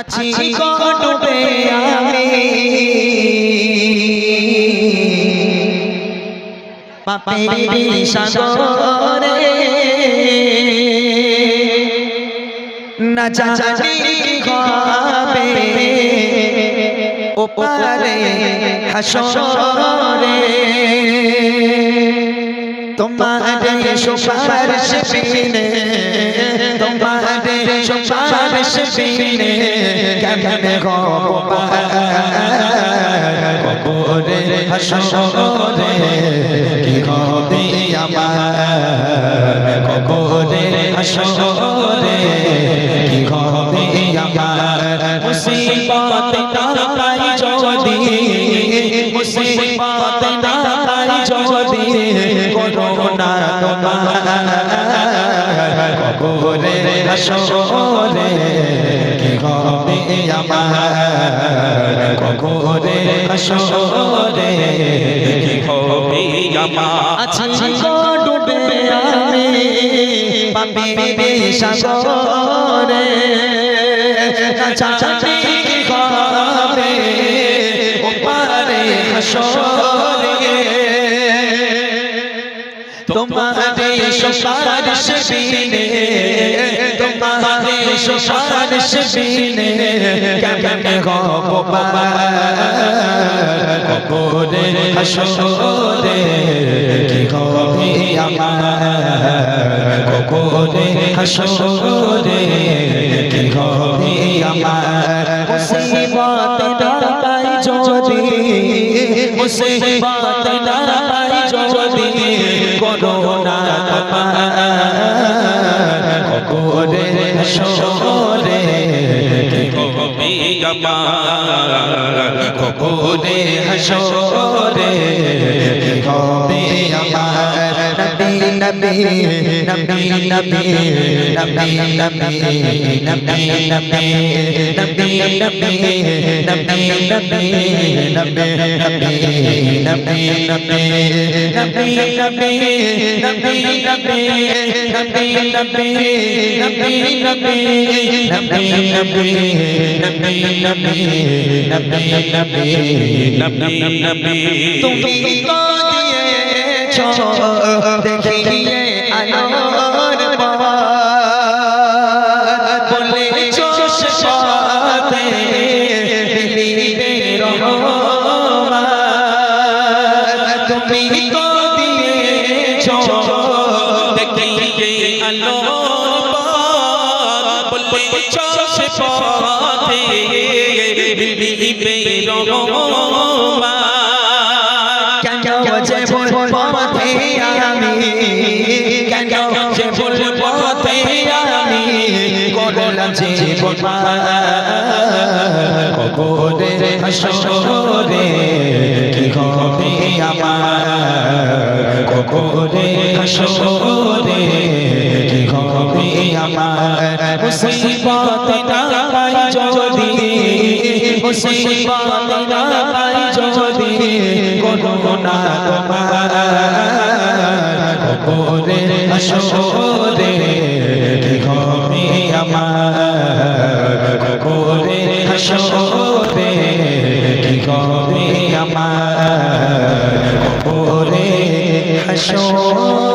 আছি ডুবে আমি। পাপের সাগরে না জানি হবে ওপারে হাসরে। তোমারে সুপারিশ তোমারে সুপারিশ বিনে কেমনে কবরে হাসরে কি হবে আমার? কবরে হাসরে কি হবে আমার? মুসিবত পাই যদি, মুসিবত পাই যদি, করোনা তোমার কবরে হাসরে কি হবে আমার? কবরে হাসরে কি হবে আমার? গো ডুবে আমি পাপি সাগরে। চাচি তোমারে সুপারিশ বিনে। তোমারে সুপারিশ বিনে। কেমনে গো বাবা কবরে হাসরে কি হবে আমার? কবরে হাসরে কি হবে আমার? মুসিবত না পাই যদি। মুসিবত না আমার কবরে হাসরে নবী নবী নবী নবী নবী নবী নবী নবী নবী নবী নবী নবী নবী নবী নবী নবী নবী নবী তুমি দেখিয়ে আলোর বলে চোষাতে তুমি তো দিয়েছ দেখিয়ে আলোর বলে চোষ পথে বেরোবা জীবন কবরে হাসরে কি হবে আমার কবরে হাসরে কি হবে আমার মুসিবত না পাই যদি মুসিবত না পাই যদি করোনা তোমার কবরে হাসরে সোনা